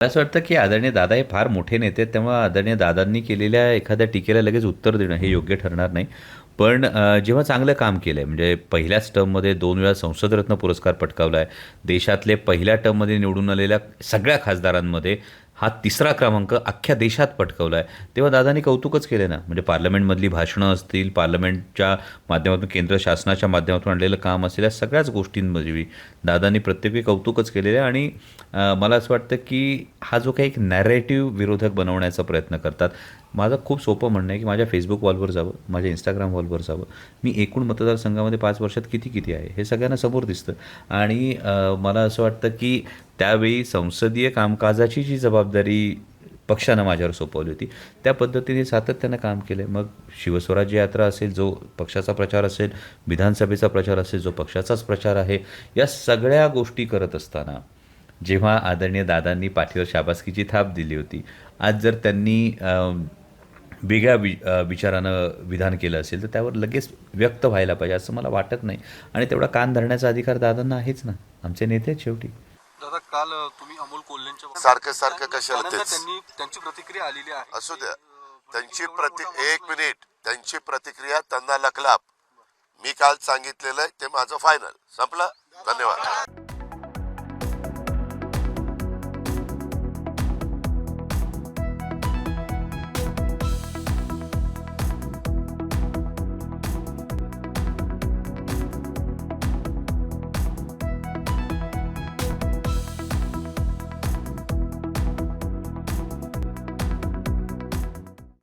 मला असं वाटतं की आदरणीय दादा हे फार मोठे नेते आहेत त्यामुळे आदरणीय दादांनी केलेल्या एखाद्या टीकेला लगेच उत्तर देणं हे योग्य ठरणार नाही. पण जेव्हा चांगलं काम केलं आहे म्हणजे पहिल्याच टर्ममध्ये दोन वेळा संसदरत्न पुरस्कार पटकावला आहे देशातले पहिल्या टर्ममध्ये निवडून आलेल्या सगळ्या खासदारांमध्ये हा तिसरा क्रमांक अख्ख्या देशात पटकवला आहे तेव्हा दादांनी कौतुकच केले ना. म्हणजे पार्लमेंटमधली भाषणं असतील पार्लमेंटच्या माध्यमातून केंद्र शासनाच्या माध्यमातून आणलेलं काम असेल या सगळ्याच गोष्टींमध्ये दादांनी प्रत्येकी कौतुकच केलेलं आहे. आणि मला असं वाटतं की हा जो काही एक नॅरेटिव्ह विरोधक बनवण्याचा प्रयत्न करतात माझं खूप सोपं म्हणणं आहे की माझ्या फेसबुक वॉलवर जावं माझ्या इंस्टाग्राम वॉलवर जावं. मी एकूण मतदारसंघामध्ये पाच वर्षात किती किती आहे हे सगळ्यांना समोर दिसतं. आणि मला असं वाटतं की त्यावेळी संसदीय कामकाजाची जी जबाबदारी पक्षानं माझ्यावर सोपवली होती त्या पद्धतीने सातत्यानं काम केलं आहे मग शिवस्वराज्य यात्रा असेल जो पक्षाचा प्रचार असेल विधानसभेचा प्रचार असेल जो पक्षाचाच प्रचार आहे या सगळ्या गोष्टी करत असताना जेव्हा आदरणीय दादांनी पाठीवर शाबासकीची थाप दिली होती आज जर त्यांनी वेगळ्या वि विचारानं विधान केलं असेल तर त्यावर लगेच व्यक्त व्हायला पाहिजे असं मला वाटत नाही. आणि तेवढा कान धरण्याचा अधिकार दादांना आहेच ना. आमचे नेते शेवटी. दादा काल तुम्ही अमोल कोल्हेंच्या सारखं सारखं कशाला तेच? त्यांनी त्यांची प्रतिक्रिया आलेली आहे. असू द्या. त्यांची प्रति एक मिनिट. त्यांची प्रतिक्रिया त्यांना लकलाप मी काल सांगितलेलं आहे ते माझं फायनल संपलं? धन्यवाद.